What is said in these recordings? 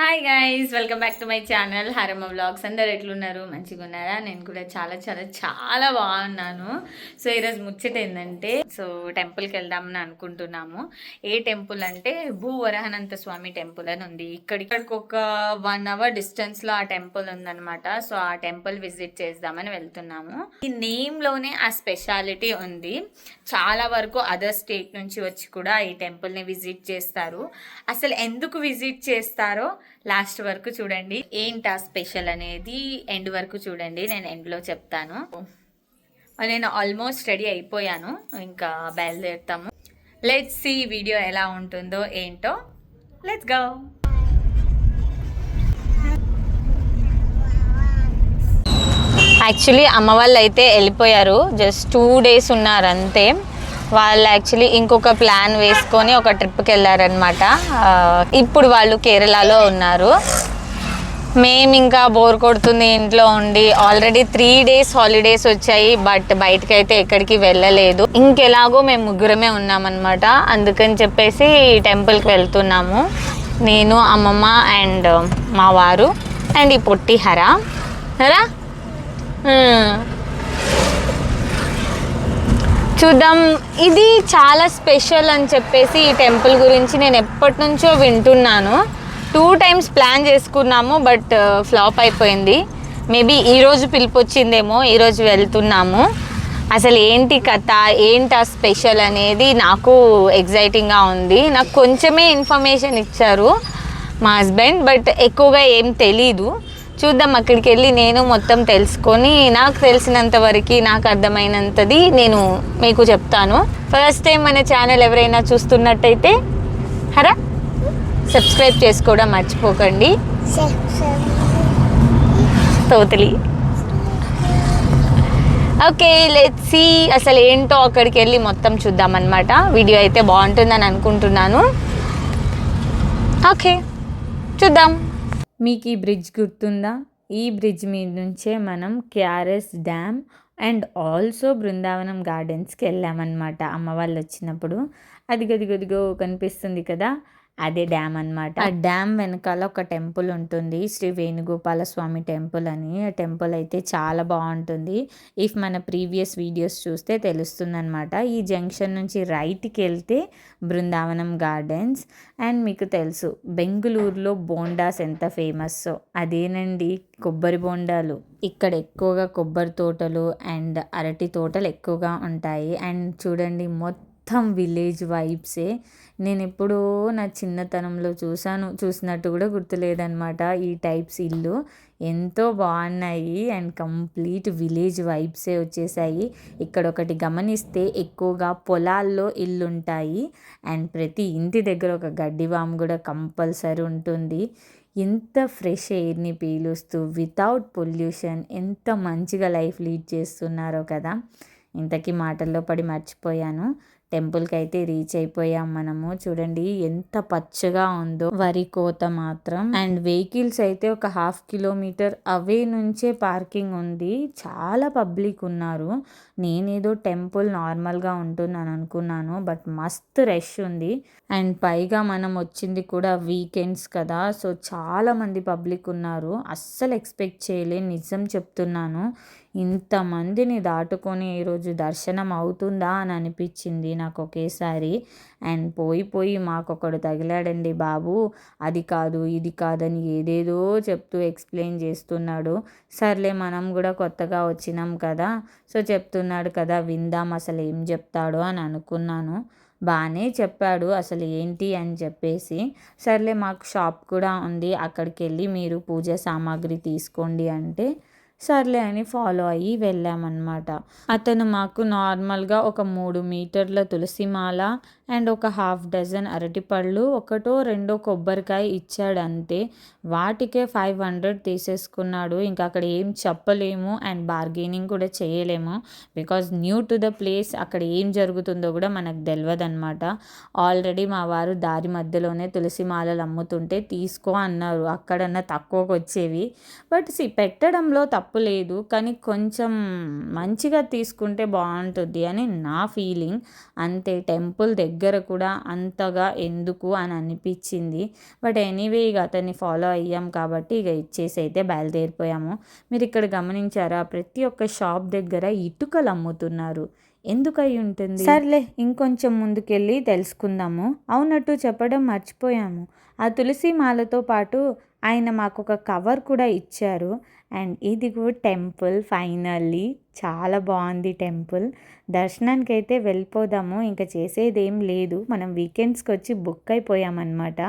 Hi guys welcome back to my channel Haramma vlogs అందరు ఎట్లున్నారు మంచిగా ఉన్నారా నేను కూడా చాలా చాలా చాలా బాగున్నాను సో ఈరోజు ముచ్చట ఏంటంటే సో టెంపుల్కి వెళ్దామని అనుకుంటున్నాము ఏ టెంపుల్ అంటే భూవరహనంత స్వామి టెంపుల్ అని ఉంది ఇక్కడికి ఒక వన్ అవర్ డిస్టెన్స్లో ఆ టెంపుల్ ఉందనమాట సో ఆ టెంపుల్ విజిట్ చేద్దామని వెళ్తున్నాము ఈ నేమ్లోనే ఆ స్పెషాలిటీ ఉంది చాలా వరకు అదర్ స్టేట్ నుంచి వచ్చి కూడా ఈ టెంపుల్ని విజిట్ చేస్తారు అసలు ఎందుకు విజిట్ చేస్తారో లాస్ట్ వరకు చూడండి ఏంటి ఆ స్పెషల్ అనేది ఎండ్ వరకు చూడండి నేను ఎండ్లో చెప్తాను నేను ఆల్మోస్ట్ రెడీ అయిపోయాను ఇంకా బయలుదేరుతాము లెట్ సీ వీడియో ఎలా ఉంటుందో ఏంటో లెట్స్ గౌ యాక్చువల్లీ అమ్మ వాళ్ళు అయితే వెళ్ళిపోయారు జస్ట్ టూ డేస్ ఉన్నారంతే వాళ్ళు యాక్చువల్లీ ఇంకొక ప్లాన్ వేసుకొని ఒక ట్రిప్కి వెళ్ళారనమాట ఇప్పుడు వాళ్ళు కేరళలో ఉన్నారు మేము ఇంకా బోర్ కొడుతుంది ఇంట్లో ఉండి ఆల్రెడీ త్రీ డేస్ హాలిడేస్ వచ్చాయి బట్ బయటకి అయితే ఎక్కడికి వెళ్ళలేదు ఇంకెలాగో మేము ముగ్గురమే ఉన్నామన్నమాట అందుకని చెప్పేసి టెంపుల్కి వెళ్తున్నాము నేను అమ్మమ్మ అండ్ మా వారు అండ్ ఈ పొట్టిహరా హరా చూద్దాం ఇది చాలా స్పెషల్ అని చెప్పేసి ఈ టెంపుల్ గురించి నేను ఎప్పటి నుంచో వింటున్నాను టూ టైమ్స్ ప్లాన్ చేసుకున్నాము బట్ ఫ్లాప్ అయిపోయింది మేబీ ఈరోజు పిలుపు వచ్చిందేమో ఈరోజు వెళ్తున్నాము అసలు ఏంటి కథ ఏంటి ఆ స్పెషల్ అనేది నాకు ఎగ్జైటింగ్గా ఉంది నాకు కొంచెమే ఇన్ఫర్మేషన్ ఇచ్చారు మా హస్బెండ్ బట్ ఎక్కువగా ఏం తెలీదు చూద్దాం అక్కడికి వెళ్ళి నేను మొత్తం తెలుసుకొని నాకు తెలిసినంత వరకు నాకు అర్థమైనంతది నేను మీకు చెప్తాను ఫస్ట్ టైం మన ఛానల్ ఎవరైనా చూస్తున్నట్టయితే హరా సబ్స్క్రైబ్ చేసుకోవడం మర్చిపోకండి తోతలి ఓకే లెట్ సి అసలు ఏంటో అక్కడికి వెళ్ళి మొత్తం చూద్దామన్నమాట వీడియో అయితే బాగుంటుందని అనుకుంటున్నాను ఓకే చూద్దాం మీకు ఈ బ్రిడ్జ్ గుర్తుందా ఈ బ్రిడ్జ్ మీద నుంచే మనం KRS dam and also Brindavan గార్డెన్స్కి వెళ్ళామన్నమాట అమ్మ వాళ్ళు వచ్చినప్పుడు అదిగదిగదిగో కనిపిస్తుంది కదా అదే డ్యామ్ అనమాట ఆ డ్యామ్ వెనకాల ఒక టెంపుల్ ఉంటుంది శ్రీ వేణుగోపాల స్వామి టెంపుల్ అని ఆ టెంపుల్ అయితే చాలా బాగుంటుంది ఇఫ్ మన ప్రీవియస్ వీడియోస్ చూస్తే తెలుస్తుందనమాట ఈ జంక్షన్ నుంచి రైట్కి వెళ్తే బృందావనం గార్డెన్స్ అండ్ మీకు తెలుసు బెంగళూరులో బోండాస్ ఎంత ఫేమస్ అదేనండి కొబ్బరి బోండాలు ఇక్కడ ఎక్కువగా కొబ్బరి తోటలు అండ్ అరటి తోటలు ఎక్కువగా ఉంటాయి అండ్ చూడండి మొత్తం మొత్తం విలేజ్ వైబ్సే నేను ఎప్పుడో నా చిన్నతనంలో చూశాను చూసినట్టు కూడా గుర్తులేదనమాట ఈ టైప్స్ ఇల్లు ఎంతో బాగున్నాయి అండ్ కంప్లీట్ విలేజ్ వైబ్సే వచ్చేసాయి ఇక్కడ ఒకటి గమనిస్తే ఎక్కువగా పొలాల్లో ఇల్లుంటాయి అండ్ ప్రతి ఇంటి దగ్గర ఒక గడ్డివాము కూడా కంపల్సరీ ఉంటుంది ఎంత ఫ్రెష్ ఎయిర్ని పీలుస్తూ వితౌట్ పొల్యూషన్ ఎంత మంచిగా లైఫ్ లీడ్ చేస్తున్నారో కదా ఇంతకీ మాటల్లో పడి మర్చిపోయాను టెంపుల్కి అయితే రీచ్ అయిపోయాం మనము చూడండి ఎంత పచ్చగా ఉందో వరి కోత మాత్రం అండ్ వెహికల్స్ అయితే ఒక హాఫ్ కిలోమీటర్ అవే నుంచే పార్కింగ్ ఉంది చాలా పబ్లిక్ ఉన్నారు నేనేదో టెంపుల్ నార్మల్గా ఉంటుందని అనుకున్నాను బట్ మస్తు రష్ ఉంది అండ్ పైగా మనం వచ్చింది కూడా వీకెండ్స్ కదా సో చాలామంది పబ్లిక్ ఉన్నారు అస్సలు ఎక్స్పెక్ట్ చేయలే నిజం చెప్తున్నాను ఇంతమందిని దాటుకొని ఈరోజు దర్శనం అవుతుందా అని అనిపించింది నాకు ఒకేసారి అండ్ పోయి పోయి మాకొకడు తగిలాడండి బాబు అది కాదు ఇది కాదని ఏదేదో చెప్తూ ఎక్స్ప్లెయిన్ చేస్తున్నాడు సర్లే మనం కూడా కొత్తగా వచ్చినాం కదా సో చెప్తున్నాడు కదా విందాం అసలు ఏం చెప్తాడో అని అనుకున్నాను బాగానే చెప్పాడు అసలు ఏంటి అని చెప్పేసి సర్లే మాకు షాప్ కూడా ఉంది అక్కడికి వెళ్ళి మీరు పూజ సామాగ్రి తీసుకోండి అంటే సర్లే అని ఫాలో అయ్యి వెళ్ళామన్నమాట అతను మాకు నార్మల్గా ఒక మూడు మీటర్ల తులసిమాల అండ్ ఒక హాఫ్ డజన్ అరటిపళ్ళు ఒకటో రెండో కొబ్బరికాయ ఇచ్చాడు అంతే వాటికే ఫైవ్ హండ్రెడ్ తీసేసుకున్నాడు ఇంకా అక్కడ ఏం చెప్పలేము అండ్ బార్గెనింగ్ కూడా చేయలేము because new to the place అక్కడ ఏం జరుగుతుందో కూడా మనకు తెలియదన్నమాట ఆల్రెడీ మా వారు దారి మధ్యలోనే తులసి మాలలు అమ్ముతుంటే తీసుకో అన్నారు అక్కడన్నా తక్కువకు వచ్చేవి బట్ సి పెట్టడంలో తప్ప తప్పు లేదు కానీ కొంచెం మంచిగా తీసుకుంటే బాగుంటుంది అని నా ఫీలింగ్ అంతే టెంపుల్ దగ్గర కూడా అంతగా ఎందుకు అని అనిపించింది బట్ ఎనీవే ఇక అతన్ని ఫాలో అయ్యాం కాబట్టి ఇక ఇచ్చేసి అయితే బయలుదేరిపోయాము మీరు ఇక్కడ గమనించారా ప్రతి ఒక్క షాప్ దగ్గర ఇటుకలు అమ్ముతున్నారు ఎందుకై ఉంటుంది సర్లే ఇంకొంచెం ముందుకెళ్ళి తెలుసుకుందాము అవునట్టు చెప్పడం మర్చిపోయాము ఆ తులసి మాలతో పాటు ఆయన మాకు ఒక కవర్ కూడా ఇచ్చారు అండ్ ఇది కూడా టెంపుల్ ఫైనల్లీ చాలా బాగుంది టెంపుల్ దర్శనానికి అయితే వెళ్ళిపోదాము ఇంకా చేసేది ఏం లేదు మనం వీకెండ్స్కి వచ్చి బుక్ అయిపోయామన్నమాట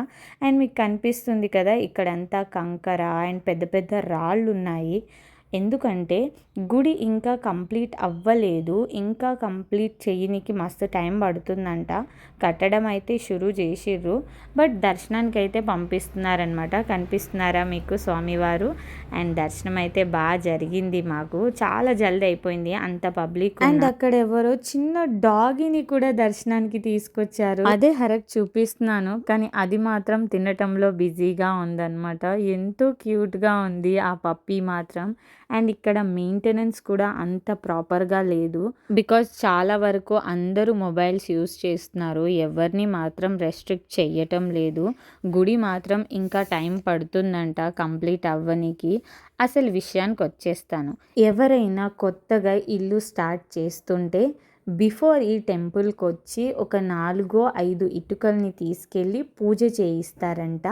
అండ్ మీకు కనిపిస్తుంది కదా ఇక్కడంతా కంకర అండ్ పెద్ద పెద్ద రాళ్ళు ఉన్నాయి ఎందుకంటే గుడి ఇంకా కంప్లీట్ అవ్వలేదు ఇంకా కంప్లీట్ చేయనికి మస్తు టైం పడుతుందంట కట్టడం అయితే షురూ చేసిర్రు బట్ దర్శనానికి అయితే పంపిస్తున్నారనమాట కనిపిస్తున్నారా మీకు స్వామివారు అండ్ దర్శనం అయితే బాగా జరిగింది మాకు చాలా జల్ది అయిపోయింది అంత పబ్లిక్ అండ్ అక్కడ ఎవరో చిన్న డాగిని కూడా దర్శనానికి తీసుకొచ్చారు అదే హరక్ చూపిస్తున్నాను కానీ అది మాత్రం తినటంలో బిజీగా ఉందన్నమాట ఎంతో క్యూట్గా ఉంది ఆ పప్పి మాత్రం అండ్ ఇక్కడ మెయింటెనెన్స్ కూడా అంత ప్రాపర్గా లేదు బికాజ్ చాలా వరకు అందరూ మొబైల్స్ యూస్ చేస్తున్నారు ఎవరిని మాత్రం రెస్ట్రిక్ట్ చేయటం లేదు గుడి మాత్రం ఇంకా టైం పడుతుందంట కంప్లీట్ అవ్వనికి అసలు విషయానికి వచ్చేస్తాను ఎవరైనా కొత్తగా ఇల్లు స్టార్ట్ చేస్తుంటే బిఫోర్ ఈ టెంపుల్కి వచ్చి ఒక నాలుగో ఐదు ఇటుకల్ని తీసుకెళ్ళి పూజ చేయిస్తారంట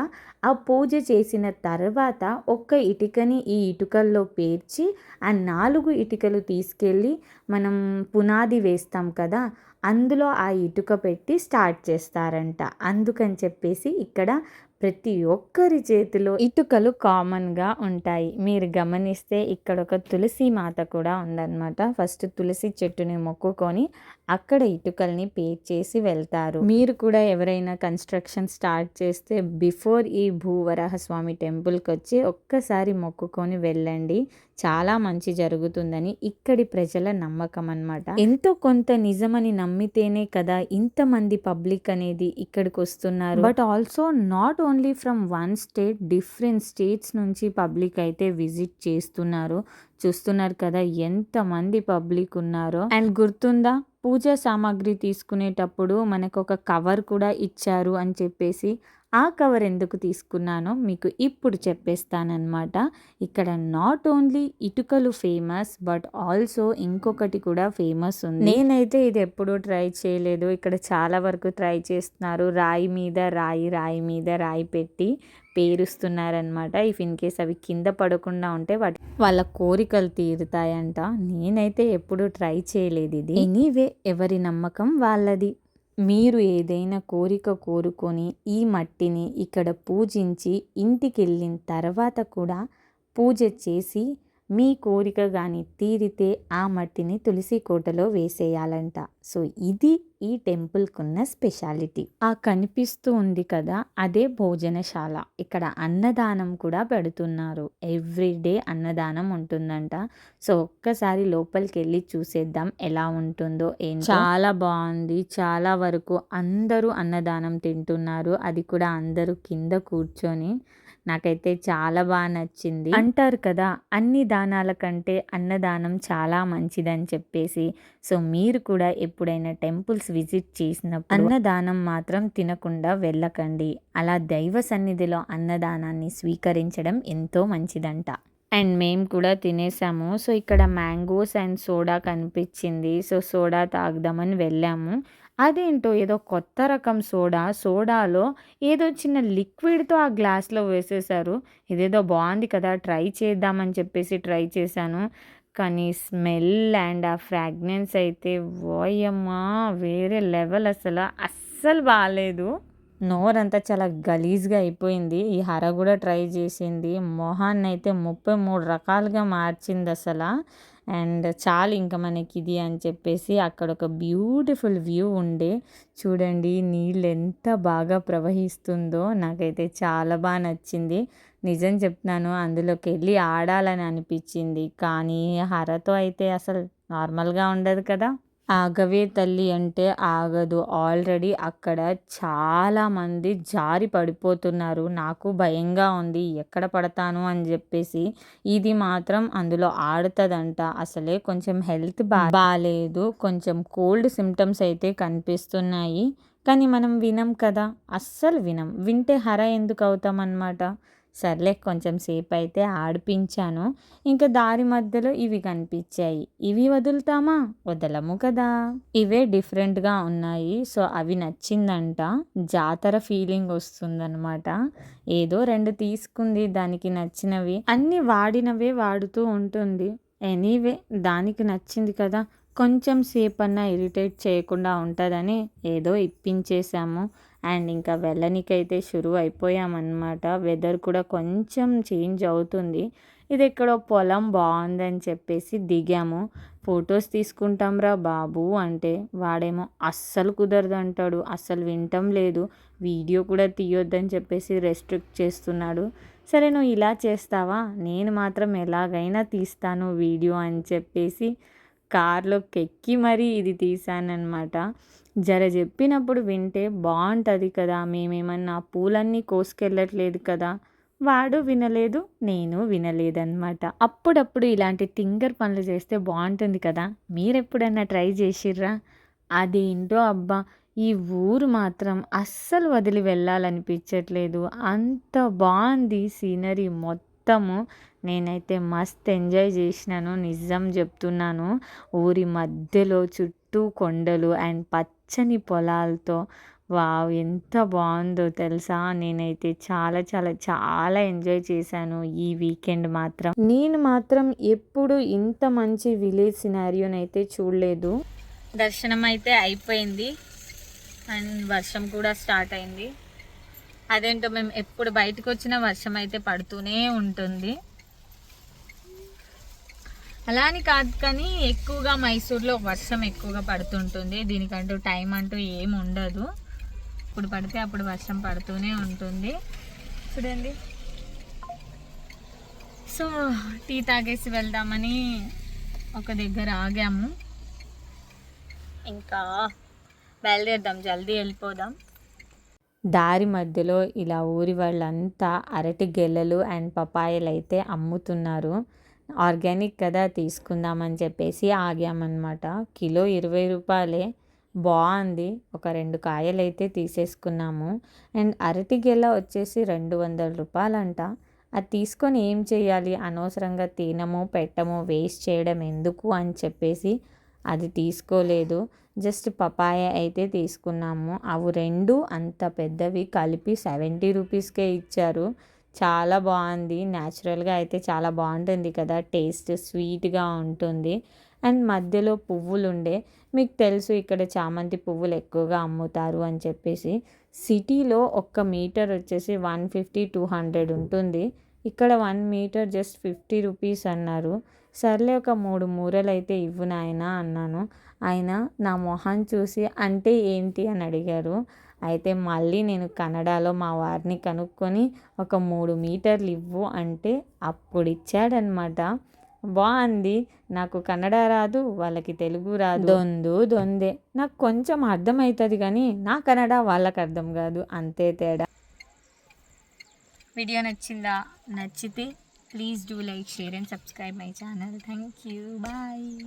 ఆ పూజ చేసిన తర్వాత ఒక్క ఇటుకని ఈ ఇటుకల్లో పేర్చి ఆ నాలుగు ఇటుకలు తీసుకెళ్ళి మనం పునాది వేస్తాం కదా అందులో ఆ ఇటుక పెట్టి స్టార్ట్ చేస్తారంట అందుకని చెప్పేసి ఇక్కడ ప్రతి ఒక్కరి చేతిలో ఇటుకలు కామన్గా ఉంటాయి మీరు గమనిస్తే ఇక్కడ ఒక తులసి మాత కూడా ఉందన్నమాట ఫస్ట్ తులసి చెట్టుని మొక్కుకొని అక్కడ ఇటుకల్ని పే చేసి వెళ్తారు మీరు కూడా ఎవరైనా కన్స్ట్రక్షన్ స్టార్ట్ చేస్తే బిఫోర్ ఈ భూవరాహ స్వామి టెంపుల్కి వచ్చి ఒక్కసారి మొక్కుకొని వెళ్ళండి చాలా మంచి జరుగుతుందని ఇక్కడి ప్రజల నమ్మకం అనమాట ఎంతో కొంత నిజమని నమ్మితేనే కదా ఇంతమంది పబ్లిక్ అనేది ఇక్కడికి వస్తున్నారు but also not only from one state different states నుంచి పబ్లిక్ అయితే విజిట్ చేస్తున్నారు చూస్తున్నారు కదా ఎంతమంది పబ్లిక్ ఉన్నారో అండ్ గుర్తుందా పూజా సామాగ్రి తీసుకునేటప్పుడు మనకు ఒక కవర్ కూడా ఇచ్చారు అని చెప్పేసి ఆ కవర్ ఎందుకు తీసుకున్నానో మీకు ఇప్పుడు చెప్పేస్తానన్నమాట ఇక్కడ నాట్ ఓన్లీ ఇటుకలు ఫేమస్ బట్ ఆల్సో ఇంకొకటి కూడా ఫేమస్ ఉంది నేనైతే ఇది ఎప్పుడూ ట్రై చేయలేదు ఇక్కడ చాలా వరకు ట్రై చేస్తున్నారు రాయి మీద రాయి రాయి మీద రాయి పెట్టి పేరుస్తున్నారనమాట ఇఫ్ ఇన్ కేస్ అవి కింద పడకుండా ఉంటే వాటి వాళ్ళ కోరికలు తీరుతాయంట నేనైతే ఎప్పుడూ ట్రై చేయలేదు ఇది ఎనీవే ఎవరి నమ్మకం వాళ్ళది మీరు ఏదైనా కోరిక కోరుకొని ఈ మట్టిని ఇక్కడ పూజించి ఇంటికెళ్ళిన తర్వాత కూడా పూజ చేసి మీ కోరిక కానీ తీరితే ఆ మట్టిని తులసి కోటలో వేసేయాలంట సో ఇది ఈ టెంపుల్కున్న స్పెషాలిటీ ఆ కనిపిస్తూ ఉంది కదా అదే భోజనశాల ఇక్కడ అన్నదానం కూడా పెడుతున్నారు ఎవ్రీడే అన్నదానం ఉంటుందంట సో ఒక్కసారి లోపలికి వెళ్ళి చూసేద్దాం ఎలా ఉంటుందో ఏం చాలా బాగుంది చాలా వరకు అందరూ అన్నదానం తింటున్నారు అది కూడా అందరూ కింద కూర్చొని నాకైతే చాలా బాగా నచ్చింది అంటారు కదా అన్ని దానాల కంటే అన్నదానం చాలా మంచిదని చెప్పేసి సో మీరు కూడా ఎప్పుడైనా టెంపుల్స్ విజిట్ చేసినప్పుడు అన్నదానం మాత్రం తినకుండా వెళ్ళకండి అలా దైవ సన్నిధిలో అన్నదానాన్ని స్వీకరించడం ఎంతో మంచిదంట అండ్ మేము కూడా తినేసాము సో ఇక్కడ మ్యాంగోస్ అండ్ సోడా కనిపించింది సో సోడా తాగుదామని వెళ్ళాము అదేంటో ఏదో కొత్త రకం సోడా సోడాలో ఏదో చిన్న లిక్విడ్తో ఆ గ్లాస్లో వేసేశారు ఇదేదో బాగుంది కదా ట్రై చేద్దామని చెప్పేసి ట్రై చేశాను కానీ స్మెల్ అండ్ ఆ ఫ్రాగ్నెన్స్ అయితే ఓయమ్మా వేరే లెవెల్ అసలు అస్సలు బాగాలేదు నోరంతా చాలా గలీజ్గా అయిపోయింది ఈ హర కూడా ట్రై చేసింది మొహాన్ని అయితే ముప్పై మూడు రకాలుగా మార్చింది అసలు అండ్ చాలు ఇంకా మనకి ఇది అని చెప్పేసి అక్కడ ఒక బ్యూటిఫుల్ వ్యూ ఉండే చూడండి నీళ్ళు ఎంత బాగా ప్రవహిస్తుందో నాకైతే చాలా బాగా నచ్చింది నిజం చెప్తున్నాను అందులోకి వెళ్ళి ఆడాలని అనిపించింది కానీ హరతో అయితే అసలు నార్మల్గా ఉండదు కదా ఆగవే తల్లి అంటే ఆగదు ఆల్రెడీ అక్కడ చాలామంది జారి పడిపోతున్నారు నాకు భయంగా ఉంది ఎక్కడ పడతాను అని చెప్పేసి ఇది మాత్రం అందులో ఆడుతుందంట అసలే కొంచెం హెల్త్ బా బాగాలేదు కొంచెం కోల్డ్ సిమ్టమ్స్ అయితే కనిపిస్తున్నాయి కానీ మనం వినం కదా అస్సలు వినం వింటే హర ఎందుకు అవుతామన్నమాట సర్లే కొంచెం సేపు అయితే ఆడిపించాను ఇంకా దారి మధ్యలో ఇవి కనిపించాయి ఇవి వదులుతామా వదలము కదా ఇవే డిఫరెంట్గా ఉన్నాయి సో అవి నచ్చిందంట జాతర ఫీలింగ్ వస్తుందన్నమాట ఏదో రెండు తీసుకుంది దానికి నచ్చినవి అన్నీ వాడినవే వాడుతూ ఉంటుంది ఎనీవే దానికి నచ్చింది కదా కొంచెం సేపన్నా ఇరిటేట్ చేయకుండా ఉంటుందని ఏదో ఇప్పించేశాము అండ్ ఇంకా వెళ్ళనికైతే షురు అయిపోయామన్నమాట వెదర్ కూడా కొంచెం చేంజ్ అవుతుంది ఇది ఎక్కడో పొలం బాగుందని చెప్పేసి దిగాము ఫొటోస్ తీసుకుంటాం రా బాబు అంటే వాడేమో అస్సలు కుదరదు అంటాడు అస్సలు వింటం లేదు వీడియో కూడా తీయొద్దని చెప్పేసి రెస్ట్రిక్ట్ చేస్తున్నాడు సరే నువ్వు ఇలా చేస్తావా నేను మాత్రం ఎలాగైనా తీస్తాను వీడియో అని చెప్పేసి కార్లోకి ఎక్కి మరీ ఇది తీశానమాట జర చెప్పినప్పుడు వింటే బాగుంటుంది కదా మేమేమన్నా పూలన్నీ కోసుకెళ్ళట్లేదు కదా వాడు వినలేదు నేను వినలేదన్నమాట అప్పుడప్పుడు ఇలాంటి టింగర్ పనులు చేస్తే బాగుంటుంది కదా మీరెప్పుడన్నా ట్రై చేసిర్రా అదేంటో అబ్బా ఈ ఊరు మాత్రం అస్సలు వదిలి వెళ్ళాలనిపించట్లేదు అంత బాగుంది సీనరీ మొత్తం మొత్తము నేనైతే మస్త్ ఎంజాయ్ చేసినాను నిజం చెప్తున్నాను ఊరి మధ్యలో చుట్టూ కొండలు అండ్ పచ్చని పొలాలతో వావ్ ఎంత బాగుందో తెలుసా నేనైతే చాలా చాలా చాలా ఎంజాయ్ చేశాను ఈ వీకెండ్ మాత్రం నేను మాత్రం ఎప్పుడు ఇంత మంచి విలేజ్ అయితే చూడలేదు దర్శనం అయితే అయిపోయింది అండ్ వర్షం కూడా స్టార్ట్ అయింది అదేంటో మేము ఎప్పుడు బయటకు వచ్చినా వర్షం అయితే పడుతూనే ఉంటుంది అలా అని కాదు కానీ ఎక్కువగా మైసూర్లో వర్షం ఎక్కువగా పడుతుంటుంది దీనికంటూ టైం అంటూ ఏం ఉండదు ఇప్పుడు పడితే అప్పుడు వర్షం పడుతూనే ఉంటుంది చూడండి సో టీ తాగేసి వెళ్దామని ఒక దగ్గర ఆగాము ఇంకా బయలుదేరదాం జల్దీ వెళ్ళిపోదాం దారి మధ్యలో ఇలా ఊరి వాళ్ళంతా అరటి గెలలు అండ్ పపాయలు అయితే అమ్ముతున్నారు ఆర్గానిక్ కదా తీసుకుందామని చెప్పేసి ఆగామన్నమాట కిలో ఇరవై రూపాయలే బాగుంది ఒక రెండు కాయలు అయితే తీసేసుకున్నాము అండ్ అరటి గెల వచ్చేసి రెండు వందల రూపాయలంట అది తీసుకొని ఏం చేయాలి అనవసరంగా తినము పెట్టము వేస్ట్ చేయడం ఎందుకు అని చెప్పేసి అది తీసుకోలేదు జస్ట్ పపాయ అయితే తీసుకున్నాము అవి రెండు అంత పెద్దవి కలిపి సెవెంటీ రూపీస్కే ఇచ్చారు చాలా బాగుంది న్యాచురల్గా అయితే చాలా బాగుంటుంది కదా టేస్ట్ స్వీట్గా ఉంటుంది అండ్ మధ్యలో పువ్వులు ఉండే మీకు తెలుసు ఇక్కడ చామంతి పువ్వులు ఎక్కువగా అమ్ముతారు అని చెప్పేసి సిటీలో ఒక్క మీటర్ వచ్చేసి వన్ ఫిఫ్టీ టూ హండ్రెడ్ ఉంటుంది ఇక్కడ one meter just fifty rupees అన్నారు సర్లే ఒక మూడు మూరలు అయితే ఇవ్వు నాయన అన్నాను ఆయన నా మొహం చూసి అంటే ఏంటి అని అడిగారు అయితే మళ్ళీ నేను కన్నడలో మా వారిని కనుక్కొని ఒక మూడు మీటర్లు ఇవ్వు అంటే అప్పుడు ఇచ్చాడనమాట బాగుంది నాకు కన్నడ రాదు వాళ్ళకి తెలుగు రాదు దొందు దొందే నాకు కొంచెం అర్థమవుతుంది కానీ నా కన్నడ వాళ్ళకి అర్థం కాదు అంతే తేడా వీడియో నచ్చిందా నచ్చితే Please do like, share and subscribe my channel. Thank you. Bye.